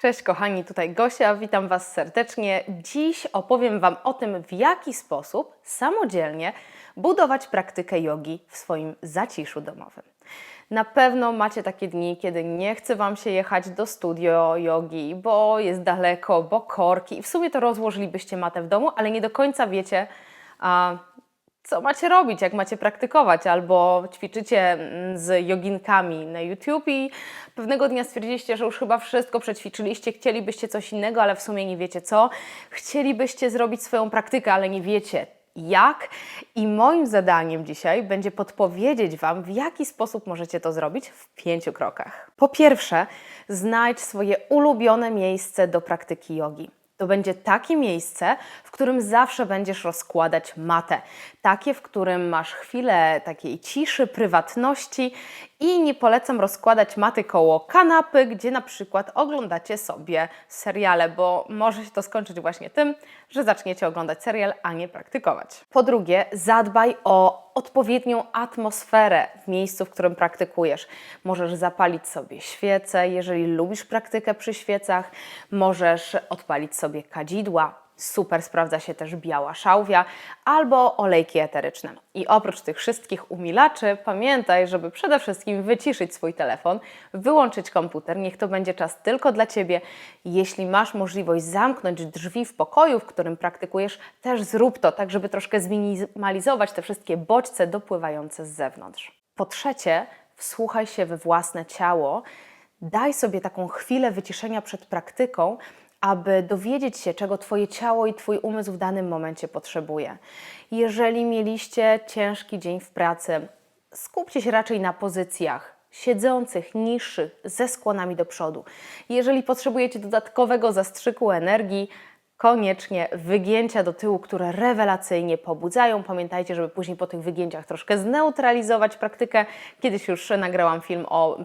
Cześć kochani, tutaj Gosia, witam Was serdecznie. Dziś opowiem Wam o tym, w jaki sposób samodzielnie budować praktykę jogi w swoim zaciszu domowym. Na pewno macie takie dni, kiedy nie chce Wam się jechać do studio jogi, bo jest daleko, bo korki i w sumie to rozłożylibyście matę w domu, ale nie do końca wiecie, a, co macie robić, jak macie praktykować, albo ćwiczycie mm, z joginkami na YouTube i pewnego dnia stwierdziliście, że już chyba wszystko przećwiczyliście, chcielibyście coś innego, ale w sumie nie wiecie co. Chcielibyście zrobić swoją praktykę, ale nie wiecie jak. I moim zadaniem dzisiaj będzie podpowiedzieć Wam, w jaki sposób możecie to zrobić w pięciu krokach. Po pierwsze, znajdź swoje ulubione miejsce do praktyki jogi. To będzie takie miejsce, w którym zawsze będziesz rozkładać matę. Takie, w którym masz chwilę takiej ciszy, prywatności i nie polecam rozkładać maty koło kanapy, gdzie na przykład oglądacie sobie seriale, bo może się to skończyć właśnie tym, że zaczniecie oglądać serial, a nie praktykować. Po drugie, zadbaj o odpowiednią atmosferę w miejscu, w którym praktykujesz. Możesz zapalić sobie świecę, jeżeli lubisz praktykę przy świecach, możesz odpalić sobie kadzidła. Super sprawdza się też biała szałwia albo olejki eteryczne. I oprócz tych wszystkich umilaczy, pamiętaj, żeby przede wszystkim wyciszyć swój telefon, wyłączyć komputer. Niech to będzie czas tylko dla ciebie. Jeśli masz możliwość zamknąć drzwi w pokoju, w którym praktykujesz, też zrób to, tak żeby troszkę zminimalizować te wszystkie bodźce dopływające z zewnątrz. Po trzecie, wsłuchaj się we własne ciało. Daj sobie taką chwilę wyciszenia przed praktyką, aby dowiedzieć się, czego Twoje ciało i Twój umysł w danym momencie potrzebuje. Jeżeli mieliście ciężki dzień w pracy, skupcie się raczej na pozycjach siedzących, niższych, ze skłonami do przodu. Jeżeli potrzebujecie dodatkowego zastrzyku energii, koniecznie wygięcia do tyłu, które rewelacyjnie pobudzają. Pamiętajcie, żeby później po tych wygięciach troszkę zneutralizować praktykę. Kiedyś już nagrałam film o,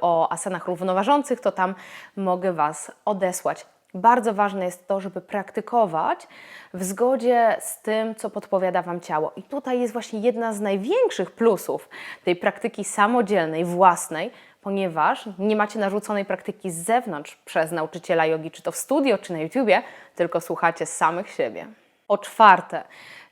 o asanach równoważących, to tam mogę Was odesłać. Bardzo ważne jest to, żeby praktykować w zgodzie z tym, co podpowiada Wam ciało. I tutaj jest właśnie jedna z największych plusów tej praktyki samodzielnej, własnej, ponieważ nie macie narzuconej praktyki z zewnątrz przez nauczyciela jogi, czy to w studio, czy na YouTubie, tylko słuchacie samych siebie. Po czwarte,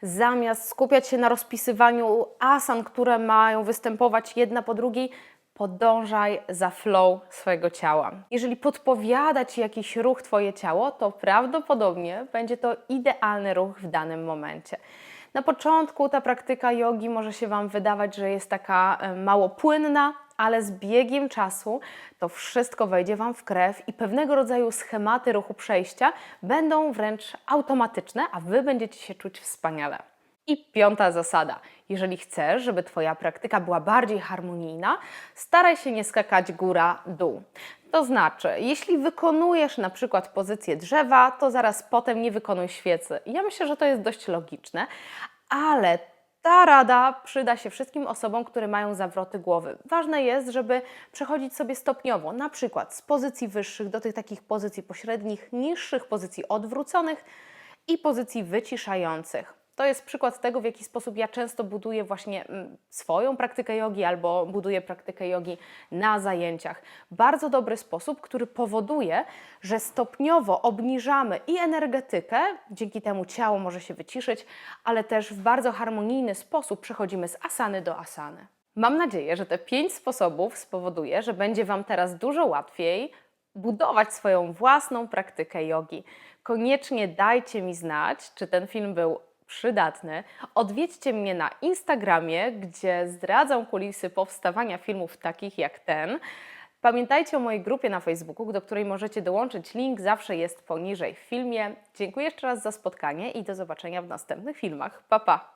zamiast skupiać się na rozpisywaniu asan, które mają występować jedna po drugiej, podążaj za flow swojego ciała. Jeżeli podpowiada Ci jakiś ruch Twoje ciało, to prawdopodobnie będzie to idealny ruch w danym momencie. Na początku ta praktyka jogi może się Wam wydawać, że jest taka e, mało płynna, ale z biegiem czasu to wszystko wejdzie Wam w krew i pewnego rodzaju schematy ruchu przejścia będą wręcz automatyczne, a Wy będziecie się czuć wspaniale. I piąta zasada. Jeżeli chcesz, żeby Twoja praktyka była bardziej harmonijna, staraj się nie skakać góra-dół. To znaczy, jeśli wykonujesz na przykład pozycję drzewa, to zaraz potem nie wykonuj świecy. Ja myślę, że to jest dość logiczne, ale ta rada przyda się wszystkim osobom, które mają zawroty głowy. Ważne jest, żeby przechodzić sobie stopniowo, na przykład z pozycji wyższych do tych takich pozycji pośrednich, niższych pozycji odwróconych i pozycji wyciszających. To jest przykład tego, w jaki sposób ja często buduję właśnie mm, swoją praktykę jogi albo buduję praktykę jogi na zajęciach. Bardzo dobry sposób, który powoduje, że stopniowo obniżamy i energetykę, dzięki temu ciało może się wyciszyć, ale też w bardzo harmonijny sposób przechodzimy z asany do asany. Mam nadzieję, że te pięć sposobów spowoduje, że będzie Wam teraz dużo łatwiej budować swoją własną praktykę jogi. Koniecznie dajcie mi znać, czy ten film był przydatny, odwiedźcie mnie na Instagramie, gdzie zdradzam kulisy powstawania filmów takich jak ten. Pamiętajcie o mojej grupie na Facebooku, do której możecie dołączyć. Link zawsze jest poniżej w filmie. Dziękuję jeszcze raz za spotkanie i do zobaczenia w następnych filmach. Pa, pa!